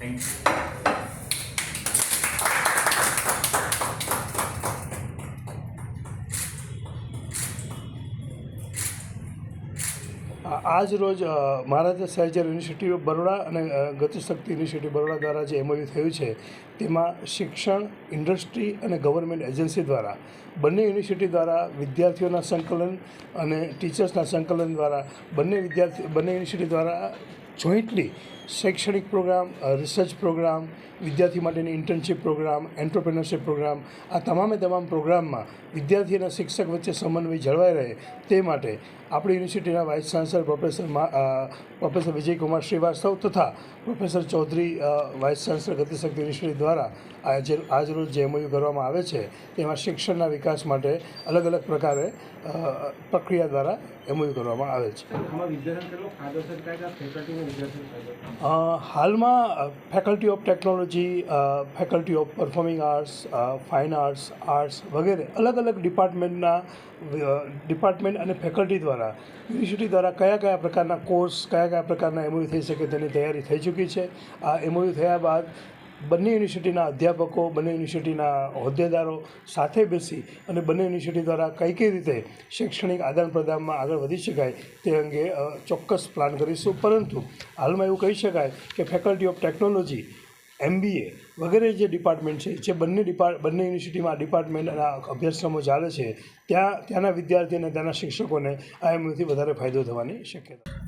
Thank you આજ રોજ Maharaja Sayajirao university of Baroda અને ગતિશક્તિ યુનિવર્સિટી બરોડા દ્વારા જે એમઓયુ થયું છે, તેમાં શિક્ષણ ઇન્ડસ્ટ્રી અને ગવર્મેન્ટ એજન્સી દ્વારા, બંને યુનિવર્સિટી દ્વારા વિદ્યાર્થીઓના સંકલન અને ટીચર્સના સંકલન દ્વારા, બંને વિદ્યાર્થી, બંને યુનિવર્સિટી દ્વારા જોઈન્ટલી શૈક્ષણિક પ્રોગ્રામ રિસર્ચ પ્રોગ્રામ, વિદ્યાર્થી માટેની ઇન્ટર્નશિપ પ્રોગ્રામ, એન્ટરપ્રેનરશિપ પ્રોગ્રામ, આ તમામે તમામ પ્રોગ્રામમાં વિદ્યાર્થી અને શિક્ષક વચ્ચે સમન્વય જળવાઈ રહે તે માટે આપણી યુનિવર્સિટીના vice chancellor professor professor Vijaykumar Shrivastava તથા professor Chaudhary vice chancellor Gatishakti university દ્વારા આજે આજરોજ જે એમઓયુ કરવામાં આવે છે, તેમાં શિક્ષણના વિકાસ માટે અલગ અલગ પ્રકારે પ્રક્રિયા દ્વારા એમઓયુ કરવામાં આવે છે? હાલમાં faculty of technology faculty of performing arts fine arts arts વગેરે અલગ અલગ ડિપાર્ટમેન્ટના ડિપાર્ટમેન્ટ અને ફેકલ્ટી દ્વારા યુનિવર્સિટી દ્વારા કયા કયા પ્રકારના કોર્સ, કયા કયા પ્રકારના એમઓયુ થઈ શકે તેની તૈયારી થઈ ચૂકી છે. આ એમઓયુ થયા બાદ બંને યુનિવર્સિટીના અધ્યાપકો, બંને યુનિવર્સિટીના હોદ્દેદારો સાથે બેસી અને બંને યુનિવર્સિટી દ્વારા કઈ કઈ રીતે શૈક્ષણિક આદાન પ્રદાનમાં આગળ વધી શકાય તે અંગે ચોક્કસ પ્લાન કરીશું. પરંતુ હાલમાં એવું કહી શકાય કે ફેકલ્ટી ઓફ ટેકનોલોજી, એમબીએ વગેરે જે ડિપાર્ટમેન્ટ છે, જે બંને ડિપાર્ટ, બંને યુનિવર્સિટીમાં ડિપાર્ટમેન્ટના અભ્યાસક્રમો ચાલે છે, ત્યાં, ત્યાંના વિદ્યાર્થી અને ત્યાંના શિક્ષકોને આ એમથી વધારે ફાયદો થવાની શક્યતા